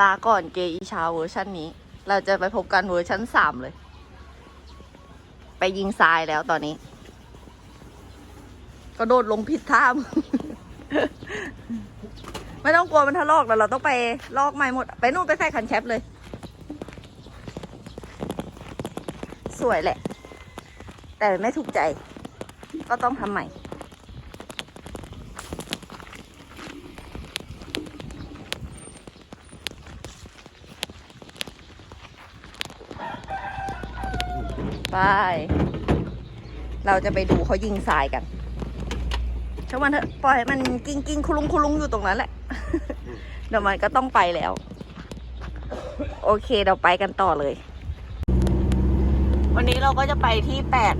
ลาก่อนเกอีชาเวอร์ชันนี้ เราจะไปพบกันเวอร์ชันสามเลย ไปยิงทรายแล้วตอนนี้ ก็โดดลงผิดท่ามไม่ต้องกลัวมันทะลอกแต่เราต้องไปลอกใหม่หมด ไปนู่นไปใส่คันแคปเลย สวยแหละ แต่ไม่ถูกใจ ก็ต้องทำใหม่ ไป เราจะไปดูเขายิงทรายกันช่างมันเถอะปล่อยให้มันกิ้งกิ้งคุลุงคุลุงอยู่ตรงนั้นแหละ เดี๋ยวมันก็ต้องไปแล้ว โอเคเราไปกันต่อเลย วันนี้เราก็จะไปที่แปด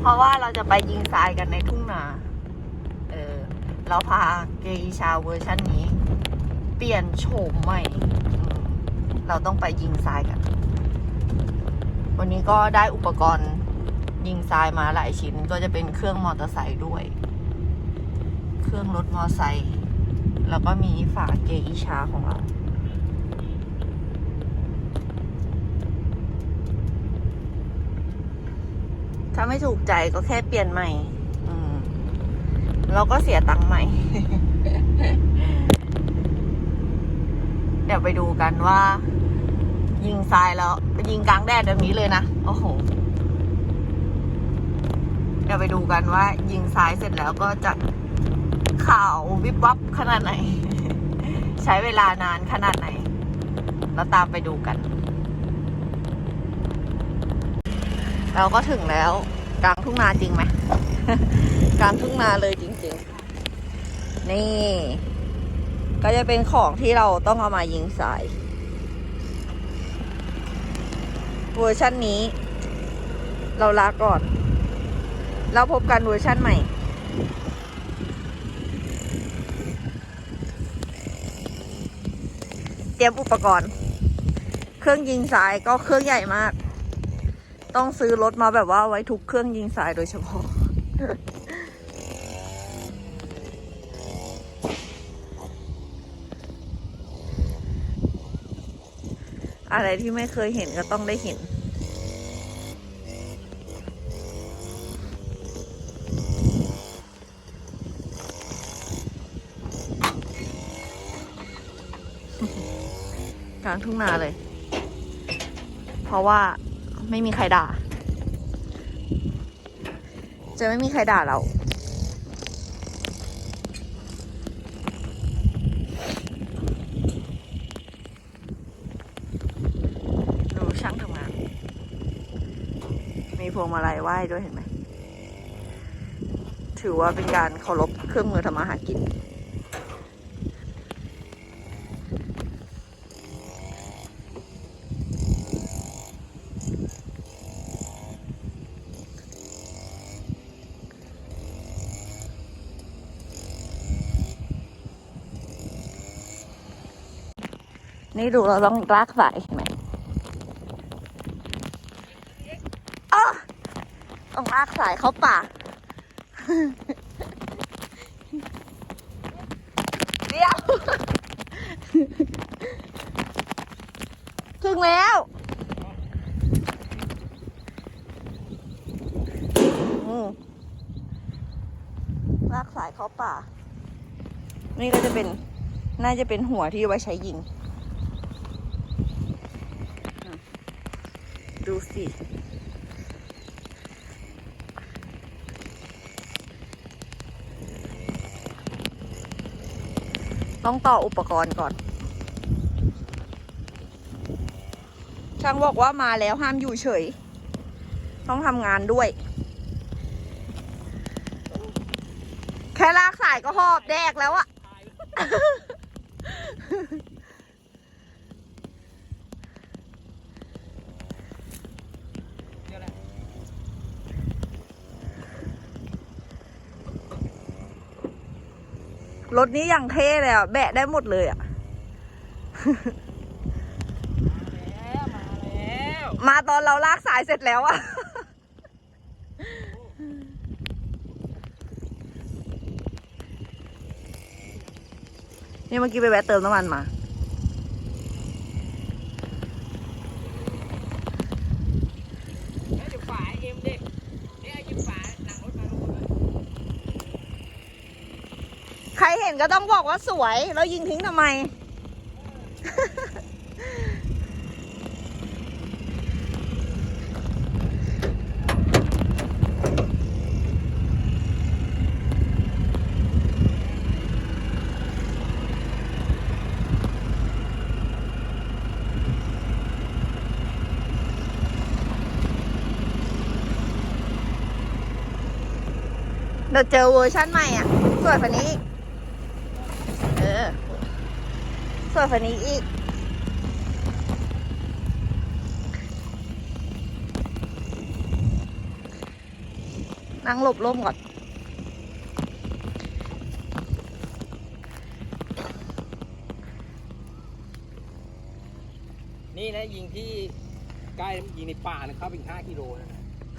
เพราะว่าเราจะไปยิงทรายกันในทุ่งนา เออ เราพาเกอีชาเวอร์ชันนี้ เปลี่ยนโฉมใหม่อืมเราต้องไปยิงทรายกัน วันนี้ก็ได้อุปกรณ์ยิงทรายมาหลายชิ้น ก็จะเป็นเครื่องมอเตอร์ไซค์ด้วย เครื่องรถมอเตอร์ไซค์แล้วก็มีฝาเกอีชาของเราถ้าไม่ถูกใจก็แค่เปลี่ยนใหม่ อืมเราก็เสียตังค์ใหม่ เดี๋ยวไปดูกันว่า ยิงทรายแล้วยิงกลางแดดแบบนี้เลยนะ โอ้โห เดี๋ยวไปดูกันว่า ยิงทรายเสร็จแล้วก็จะข่าววิบวับขนาดไหน ใช้เวลานานขนาดไหนแล้วตามไปดูกัน เราก็ถึงแล้ว กลางทุ่งนาจริงไหมกลางทุ่งนาเลยจริง ๆ นี่ ก็จะเป็นของที่เราต้องเอามายิงสาย เวอร์ชันนี้ เราลาก่อน เราพบกันเวอร์ชันใหม่เตรียมอุปกรณ์ เครื่องยิงสายก็เครื่องใหญ่มาก ต้องซื้อรถมาแบบว่าไว้ทุกเครื่องยิงสายโดยเฉพาะ อะไรที่ไม่เคยเห็นก็ต้องได้เห็น กลางทุ่งนาเลย เพราะว่าไม่มีใครด่า จะไม่มีใครด่าเรา ดูช่างทำงาน มีพ วงมาลัยไหว้ด้วยเห็นไหม ถือว่าเป็นการเคารพเครื่องมือทำมาหากิน นี่ดูเราต้องลากสายเห็นไหมอ้อต้องลากสายเข้าป่า เดี๋ยว ถึงแล้ว ลากสายเข้าป่า นี่ก็จะเป็น น่าจะเป็นหัวที่เอาไว้ใช้ยิง ดูสิ ต้องต่ออุปกรณ์ก่อน ช่างบอกว่ามาแล้วห้ามอยู่เฉย ต้องทำงานด้วย แค่ลากสายก็หอบแดกแล้วอะ รถนี้อย่างเท่เลยอะ แบะได้หมดเลยอะ แล้วมาแล้วมาตอนเราลากสายเสร็จแล้วอะ นี่เมื่อกี้ไปแวะเติมน้ำมันมา ห็นก็ต้องบอกว่าสวยแล้วยิงทิ้งทำไม เดี๋ยวเจอเวอร์ชั่นใหม่อะ สวยกว่านี้อีกเออ สวยกว่านี้อีก นั่งหลบร่มก่อนนี่นะยิงที่ใกล้ยิงในป่านะเข้าไปอีกห้ากิโลนะ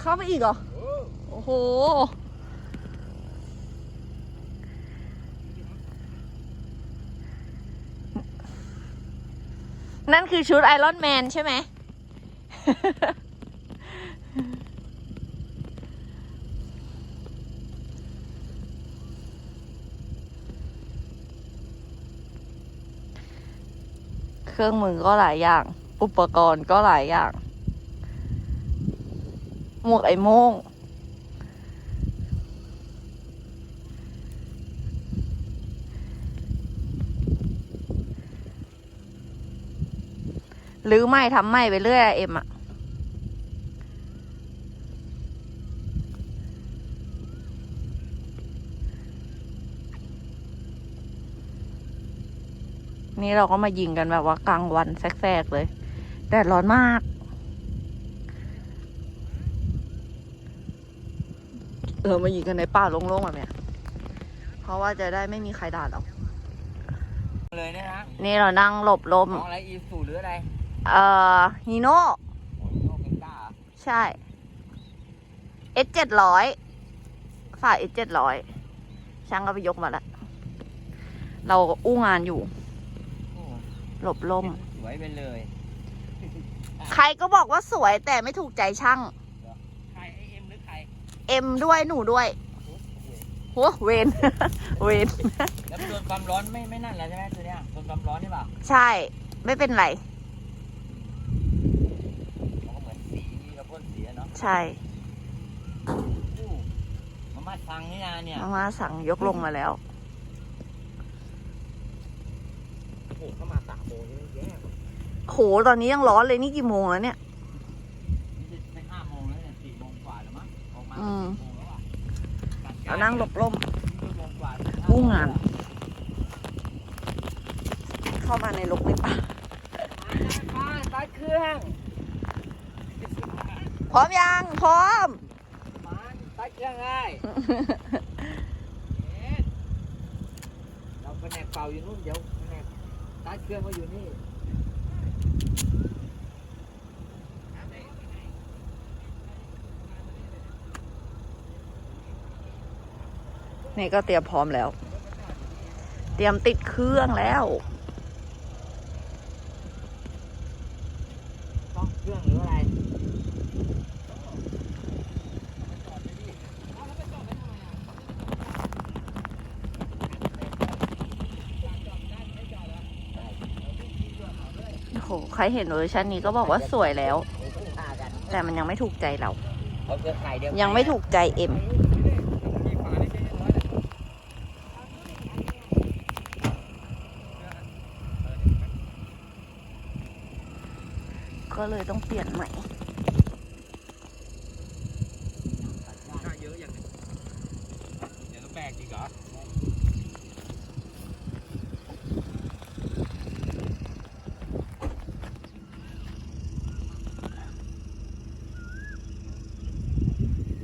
เข้าไปอีกเหรอ โอ้โอ้โห นั่นคือชุดไอรอนแมนใช่ไหม เครื่องมือก็หลายอย่าง อุปกรณ์ก็หลายอย่าง หมวกไอ้โม่ง หรือไม่ทำไม่ไปเรื่อยอะเอ็มอะนี่เราก็มายิงกันแบบว่ากลางวันแสกๆเลย แดดร้อนมากเออมายิงกันในป่าโล่งๆแบบเนี้ย เพราะว่าจะได้ไม่มีใครด่าเรา เลยเนะนะ นี่เรานั่งหลบลมของอะไรอีสูหรืออะไร เอ่อฮีโน่โอ้ยโลกเป็นก้าเหรอใช่ S เจ็ดร้อยฝ่าย S เจ็ดร้อยช่างก็ไปยกมาแล้วเราอู้งานอยู่โอ้หลบลมสวยไปเลย ใครก็บอกว่าสวยแต่ไม่ถูกใจช่าง ใครไอเอ็มหรือใคร เอ็มด้วยหนูด้วยโอ้โหโหเวนเวนแล้วโดนความร้อนไม่ไม่นั่นแล้วใช่ไหมตัวเนี้ยโดนความร้อนใช่ป่ะใช่ ไม่เป็นไร มันก็เหมือนสีที่เราพ่นสีอะเนาะ ใช่อู้มามาฟังนี่นาเนี่ยมามาสั่งยกลงมาแล้วโอ้โหเข้ามาสามโมงนี่แย่กว่าโหตอนนี้ยังร้อนเลยนี่กี่โมงแล้วเนี่ยนี่จะไม่ห้าโมงแล้วเนี่ยสี่โมงกว่าแล้วมั้งออกมาอืมสี่โมงแล้วอะเรานั่งหลบลมสี่โมงกว่าอู้งาน เข้ามาในลกในป่า มาตัดเครื่อง พร้อมยัง พร้อมมาตัดเครื่องได้เอ๊ะเราแผนกเป่าอยู่นู่นเดี๋ยวแผนกตัดเครื่องมาอยู่นี่นี่ก็เตรียมพร้อมแล้ว เตรียมติดเครื่องแล้ว ต้องเครื่องหรืออะไร โอ้โห ใครเห็นเวอร์ชันนี้ก็บอกว่าสวยแล้ว แต่มันยังไม่ถูกใจเราเอาเครือข่ายเดียวยังไม่ถูกใจเอ็มก็เลยต้องเปลี่ยนใหม่ หน้าเยอะอย่างนี้เดี๋ยวต้องแบกอีกเหรอ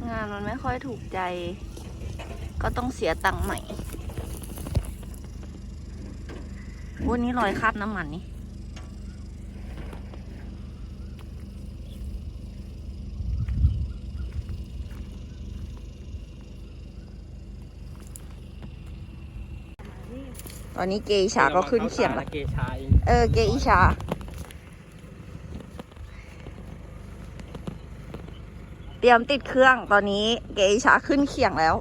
งานมันไม่ ค่อยถูกใจ ก็ต้องเสียตังค์ใหม่วันนี้รอยคราบน้ำมันนี่ตอนนี้เกอิชาก็ขึ้นเขียงแล้วเกชาเอง เออ เกอิชา เตรียมติดเครื่องตอนนี้เกย์ชาขึ้นเขียงแล้ว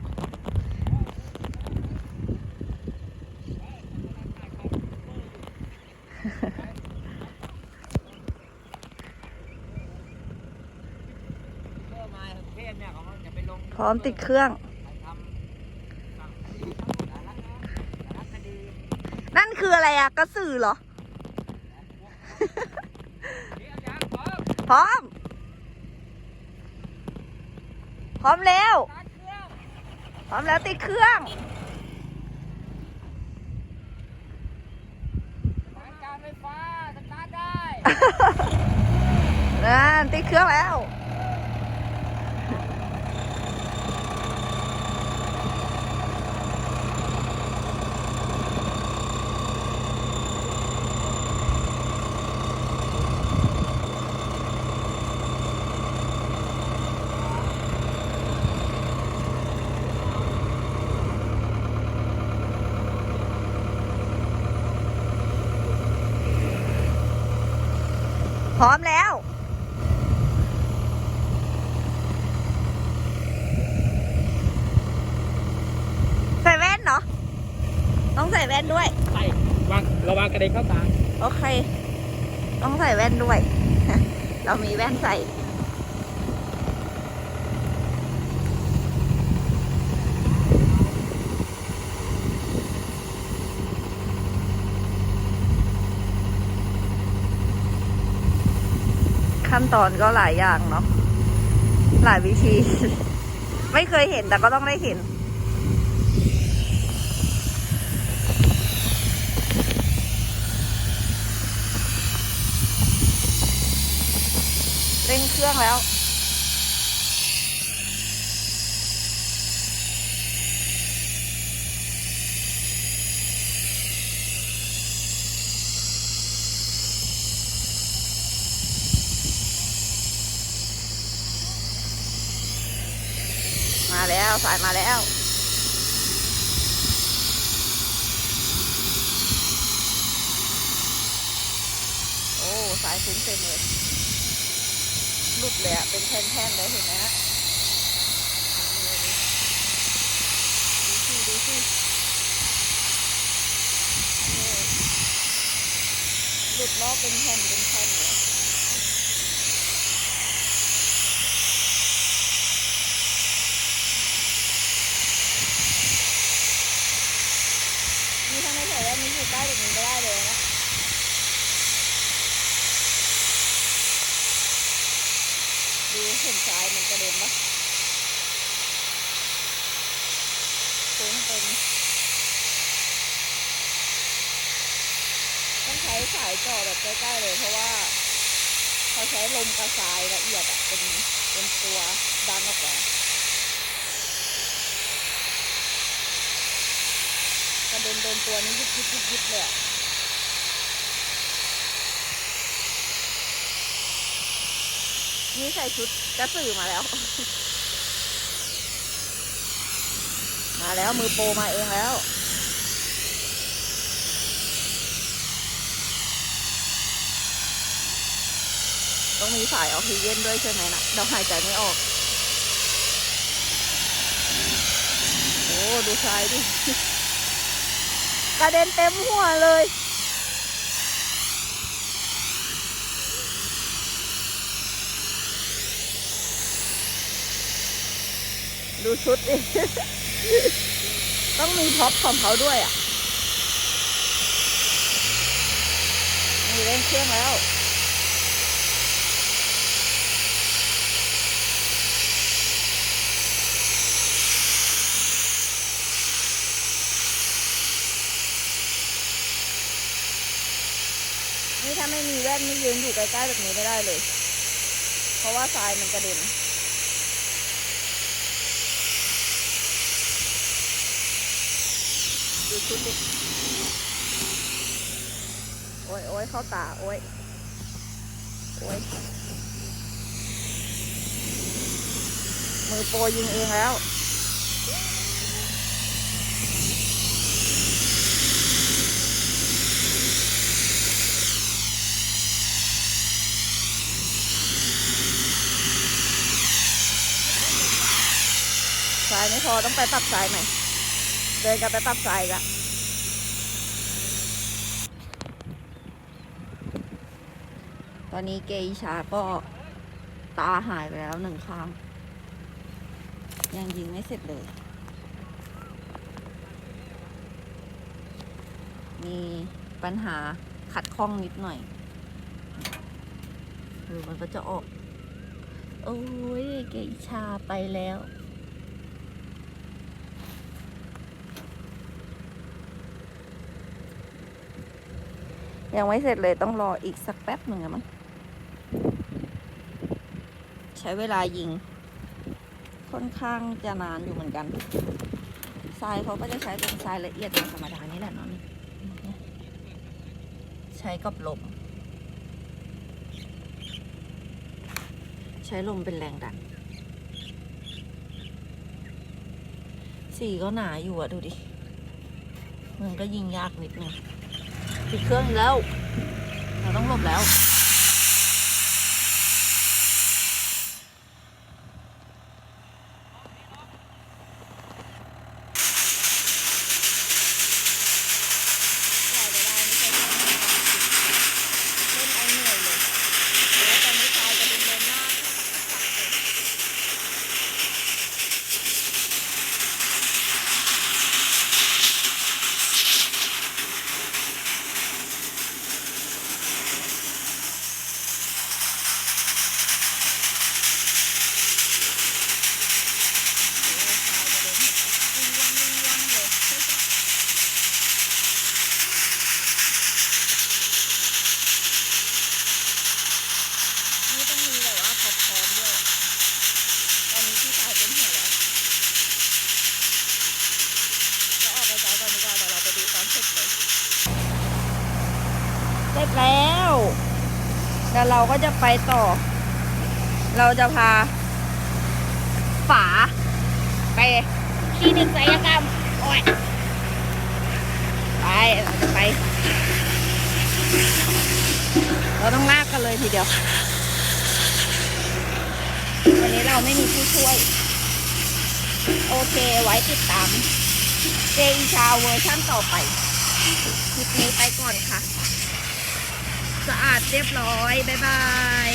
พร้อมติดเครื่อง นั่นคืออะไรอะกระสือเหรอ พร้อม พร้อมพร้อมแล้วสตาร์ทเครื่องพร้อมแล้วติดเครื่องสายการไฟฟ้าสตาร์ทได้นั่นติดเครื่องแล้ว พร้อมแล้ว ใส่แว่นเนาะต้องใส่แว่นด้วย ใส่วางระวังกระเด็นเข้าตา โอเค ต้องใส่แว่นด้วย เรามีแว่นใส่ ขั้นตอนก็หลายอย่างเนาะหลายวิธี ไม่เคยเห็นแต่ก็ต้องได้เห็น เร่งเครื่องแล้ว แล้ว สายมาแล้วโอ้สายฟุ้งเต็มเลยหลุดเลยอะเป็นแท่งๆเลยเห็นไหมฮะดูสิดูสิหลุดล้อเป็นแผ่นเป็นแผ่นเลยนี่ถ้าไม่ใส่แว่นนี้อยู่ใกล้แบบนี้ไม่ได้เลยนะ ดู เห็นทรายมันกระเด็นปะฟุ้งเป็นต้องใช้สายจ่อแบบใกล้ๆเลยเพราะว่าเขาใช้ลมกระสายละเอียดอะเป็นเป็นตัวดันออกมากระเด็นโดนตัวนี้ยิบยิบยิบยิบเลยนี่ใส่ชุด กระสือมาแล้ว มาแล้วมือโปรมาเองแล้วต้องมีสายออกซิเจนด้วยใช่ไหมนะเราหายใจไม่ออก โอ้ ดูทรายดิ กระเด็นเต็มหัวเลย ดูชุดดิต้องมีท็อปของเขาด้วยอะนี่เร่งเครื่องแล้วนี่ถ้าไม่มีแว่นนี่ยืนอยู่ใกล้ๆแบบนี้ไม่ได้เลย เพราะว่าทรายมันกระเด็น ดูชุดดิโอ้ยโอ้ยเข้าตา โอ้ยโอ้ยมือโปรยิงเองแล้วสายไม่พอต้องไปปรับสายใหม่ เดินกลับไปปรับสายละตอนนี้เกอิชาก็ตาหายไปแล้วหนึ่งข้าง ยังยิงไม่เสร็จเลย มีปัญหาขัดข้องนิดหน่อยเออมันก็จะออก โอ้ยเกอิชาไปแล้ว ยังไม่เสร็จเลยต้องรออีกสักแป๊บหนึ่งมั้งใช้เวลายิง ค่อนข้างจะนานอยู่เหมือนกันทรายเขาก็จะใช้เป็นทรายละเอียดธรรมดานี่แหละเนาะนี่ใช้กับลม ใช้ลมเป็นแรงดันสีก็หนาอยู่อะดูดิ มันก็ยิงยากนิดนึง ปิดเครื่องแล้ว เราต้องหลบแล้ว แล้วเราก็จะไปต่อ เราจะพา ฝา ไปคลินิกศัลยกรรมโอ้ยไปเราจะไป เราต้องลากกันเลยทีเดียว วันนี้เราไม่มีผู้ช่วย โอเคไว้ติดตาม เจอีชาเวอร์ชั่นต่อไป คลิปนี้ไปก่อนค่ะ สะอาดเรียบร้อย บ๊ายบาย